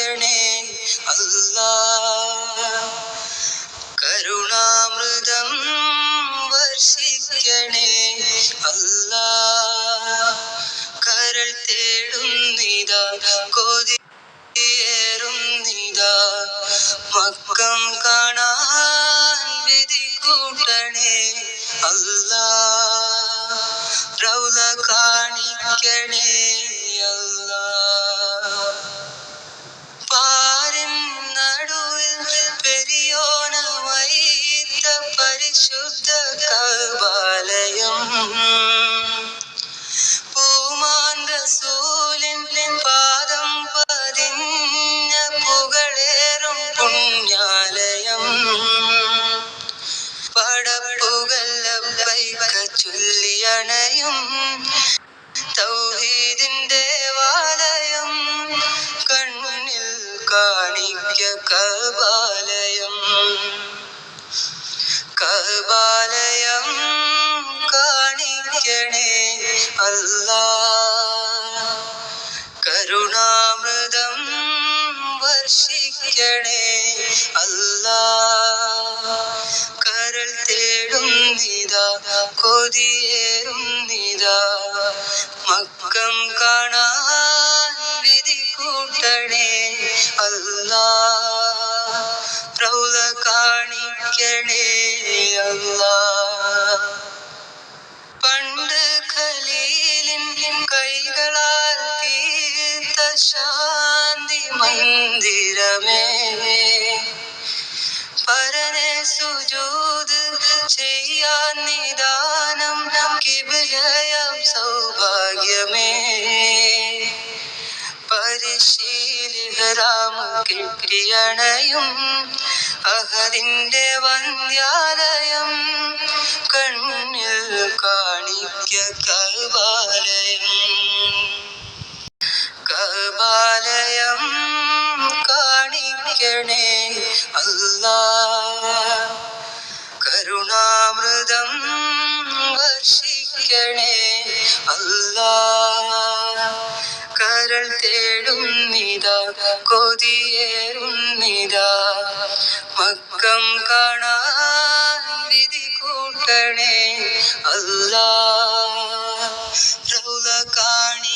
കാണിക്കണേ അല്ല കരുണാമൃതം വർഷിക്കണേ. അല്ല കരൾ തേടുന്നിതാ കൊതിയേറുന്നിതാ മക്കം കാണാൻ വിധി കൂട്ടണേ. അല്ല റൗല കാണിക്കണേ. അല്ലാ പരിശുദ്ധ കബാലയം പൂമാൻ റസൂലിൻ പാദം പതിഞ്ഞ പുകളേറും പുണ്യാലയം. പടപ്പുകൾ ലബ്ബൈക ചൊല്ലിയണയും തൗഹീദിൻ ദേവാലയം കണ്ണിൽ കാണിക്ക കബാലയം കബാലയം കാണിക്കണേ അല്ല. കരുണാമൃതം വർഷിക്കണേ അല്ല. കരൾ തേടും നിതാ കൊതിയേറും കൊതിയേറുന്നിതാ മക്കം കാണാൻ വിധി കൂട്ടണേ റൗല കാണിക്കണേ അല്ലാ. പണ്ട് ഖലീലിൻ കൈകളാൽ തീർത്ത ശാന്തി മന്ദിരമേ. പരനെ സുജൂത് ചെയ്യാൻ നിദാനം പരിശീലിതരാമ കെട്ടിയണയും അഹദിന്റെ വന്ധ്യാലയം കണ്ണിൽ കാണിക്ക കബാലയം കബാലയം കാണിക്കണേ അല്ല. കരുണാമൃതം വർഷിക്കണേ അല്ലാ. കരൾ തേടുന്നിതാ കൊതിയേറുന്നിതാ മക്കം കാണാൻ വിധി കൂട്ടണേ അല്ല കാണി